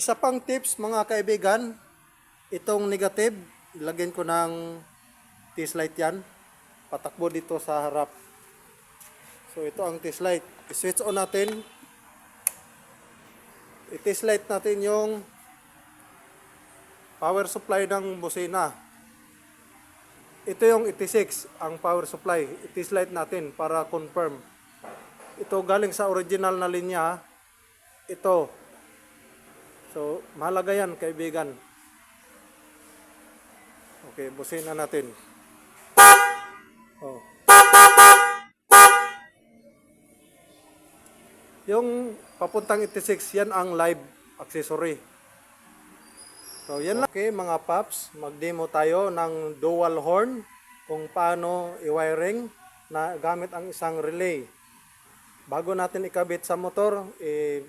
Isa pang tips mga kaibigan, itong negative, ilagyan ko ng test light yan. Patakbo dito sa harap. So ito ang test light. I-switch on natin. I-test light natin yung power supply ng busina. Ito yung 86, ang power supply. I-test light natin para confirm. Ito galing sa original na linya. Ito. So, mahalaga yan, kaibigan. Okay, busina natin. Oh. Yung papuntang 86, yan ang live accessory. So, yan lang. Okay, mga paps, mag-demo tayo ng dual horn kung paano i-wiring na gamit ang isang relay. Bago natin ikabit sa motor, eh,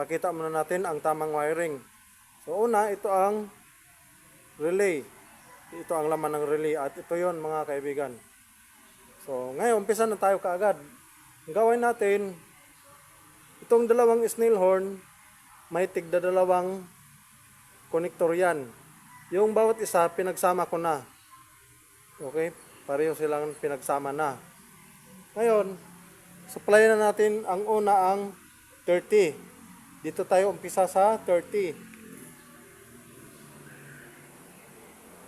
pakita muna natin ang tamang wiring. So, una, ito ang relay. Ito ang laman ng relay at ito yon mga kaibigan. So, ngayon, umpisa na tayo kaagad. Ang gawin natin, itong dalawang snail horn, may tigda dalawang connector yan. Yung bawat isa, pinagsama ko na. Okay? Pareho silang pinagsama na. Ngayon, supply na natin ang una ang 30. Dito tayo umpisa sa 30.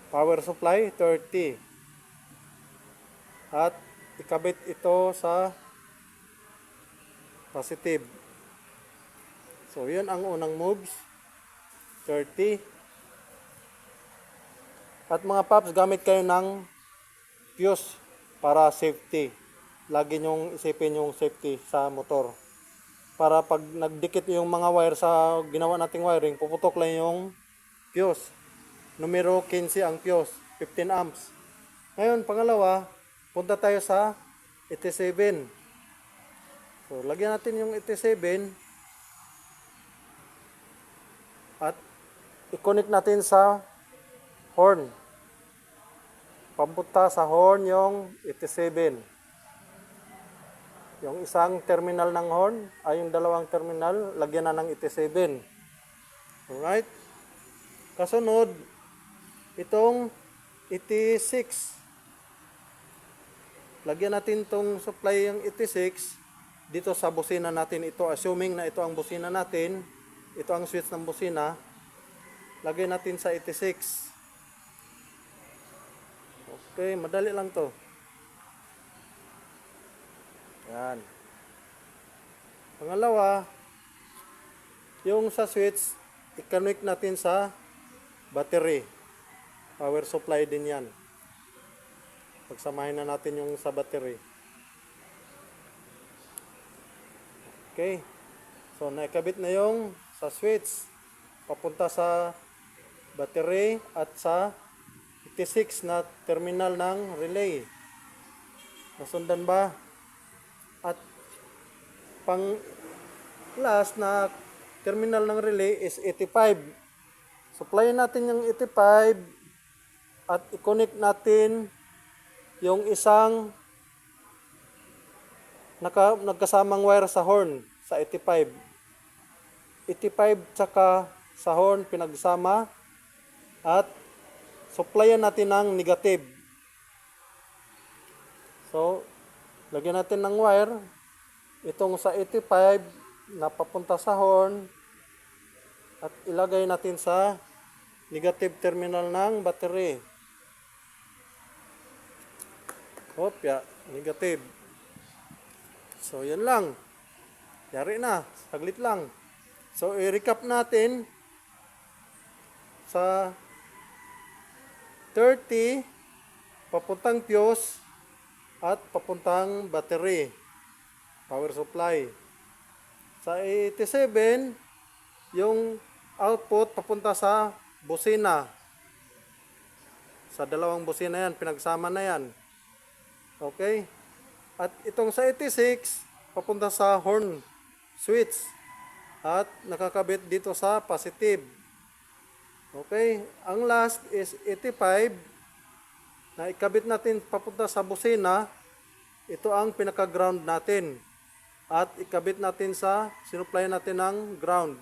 Power supply 30. At ikabit ito sa positive. So, yun ang unang moves. 30. At mga paps, gamit kayo ng fuse para safety. Lagi nyong isipin yung safety sa motor. Para pag nagdikit yung mga wire sa ginawa nating wiring, puputok lang yung fuse. Numero 15 ang fuse, 15 amps. Ngayon, pangalawa, punta tayo sa 87. So, lagyan natin yung 87 at i-connect natin sa horn. Papunta sa horn yung 87. Yung isang terminal ng horn ay yung dalawang terminal, lagyan na ng 87. Alright? Kasunod, itong 86. Lagyan natin itong supply yung 86 dito sa busina natin ito. Assuming na ito ang busina natin, ito ang switch ng busina, lagay natin sa 86. Okay, madali lang to. Yan. Pangalawa, yung sa switch, i-connect natin sa battery. Power supply din yan. Pagsamahin na natin yung sa battery. Okay. So, naikabit na yung sa switch. Papunta sa battery at sa 86 na terminal ng relay. Nasundan ba? Pang last na terminal ng relay is 85. Supply natin yung 85 at i-connect natin yung isang naka, nagkasamang wire sa horn sa 85. 85 tsaka sa horn pinagsama at supplyan natin ng negative. So, lagyan natin ng wire. Itong sa 85 na papunta sa horn at ilagay natin sa negative terminal ng battery. Hopya, negative. So, yan lang. Yari na. Saglit lang. So, i-recap natin sa 30 papuntang fuse at papuntang battery power supply. Sa 87 yung output papunta sa busina. Sa dalawang busina yan pinagsama na yan. Okay? At itong sa 86 papunta sa horn switch. At nakakabit dito sa positive. Okay, ang last is 85 na ikabit natin papunta sa busina. Ito ang pinaka-ground natin. At ikabit natin sa, sinupply natin ng ground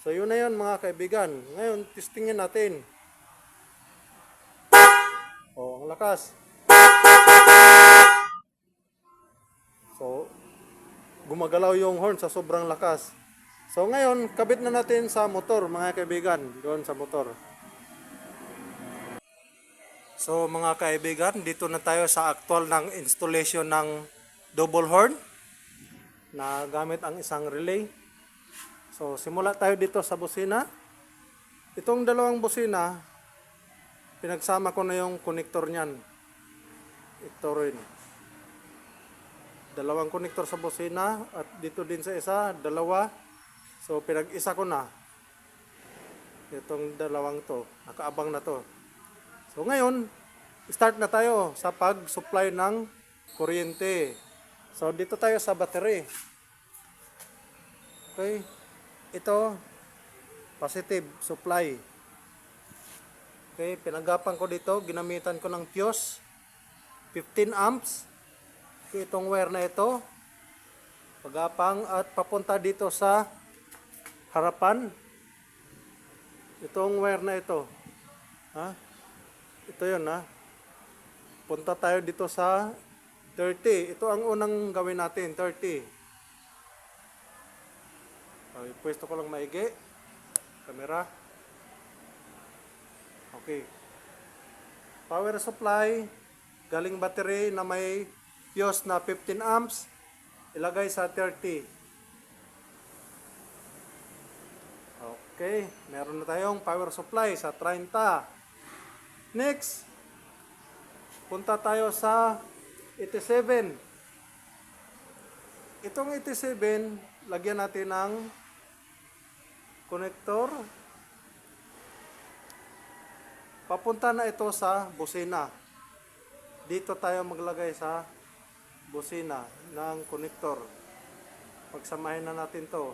So yun na yun mga kaibigan. Ngayon, testingin natin. Oh, ang lakas. So, gumagalaw yung horn sa sobrang lakas. So ngayon, kabit na natin sa motor mga kaibigan. Doon sa motor. So mga kaibigan, dito na tayo sa actual ng installation ng double horn na gamit ang isang relay. So simula tayo dito sa busina. Itong dalawang busina, pinagsama ko na yung connector niyan. Ito rin. Dalawang connector sa busina at dito din sa isa, dalawa. So pinag-isa ko na. Itong dalawang to, nakaabang na to. So ngayon, start na tayo sa pag-supply ng kuryente. So dito tayo sa battery. Okay. Ito, positive supply. Okay, pinagapan ko dito, ginamitan ko ng fuse. 15 amps. Okay, itong wire na ito. Pagapang at papunta dito sa harapan. Itong wire na ito. Ha? Ito yun ha. Punta tayo dito sa 30. Ito ang unang gawin natin, 30. Okay, pwesto ko lang maigi. Camera. Okay. Power supply. Galing battery na may fuse na 15 amps. Ilagay sa 30. Okay. Meron na tayong power supply sa 30. Next, punta tayo sa 87. Itong 87, lagyan natin ng connector. Papunta na ito sa busina. Dito tayo maglagay sa busina ng connector. Pagsamahin na natin to.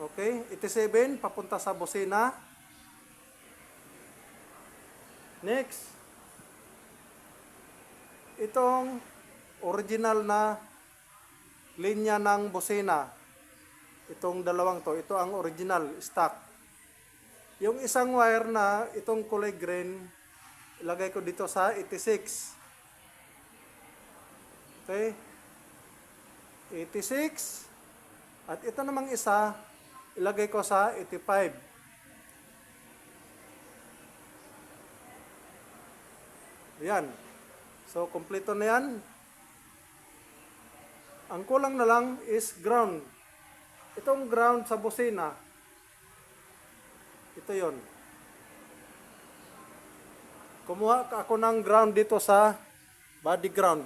Okay, 87, papunta sa busina. Next, itong original na linya ng busina. Itong dalawang to, ito ang original stock. Yung isang wire na itong kulay green, ilagay ko dito sa 86. Okay? 86. At ito namang isa, ilagay ko sa 85. Yan. So, kompleto na yan. Ang kulang na lang is ground. Itong ground sa busina, ito yon. Kumuha ako ng ground dito sa body ground.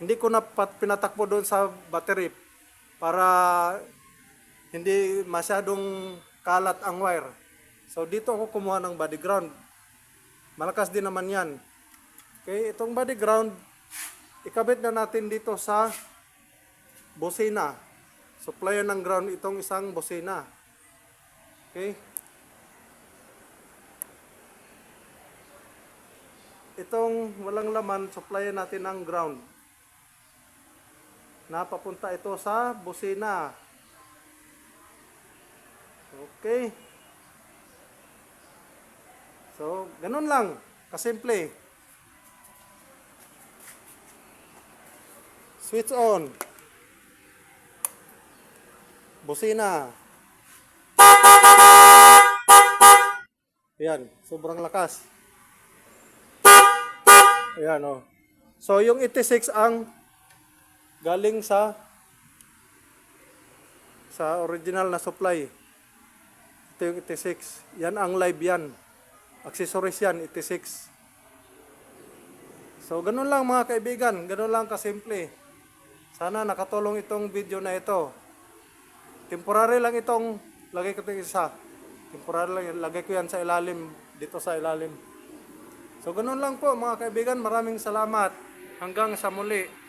Hindi ko na pinatakbo doon sa battery para hindi masyadong kalat ang wire. So dito ako kumuha ng body ground. Malakas din naman yan. Okay, itong body ground, ikabit na natin dito sa bosina. Supplyan ng ground itong isang bosina. Okay? Itong walang laman, supplyan natin ng ground. Napapunta ito sa bosina. Okay. So, ganun lang. Kasimple. Switch on. Busina. Ayan, sobrang lakas. Ayan, oh. So, yung 86 ang galing sa sa original na supply. Ito yung 86. Yan ang live yan. Accessories yan, 86. So, ganun lang mga kaibigan. Ganun lang kasimple. Sana nakatulong itong video na ito. Temporary lang itong lagay ko itong isa. Temporary lang, lagay ko yan sa ilalim, dito sa ilalim. So ganun lang po mga kaibigan, maraming salamat. Hanggang sa muli.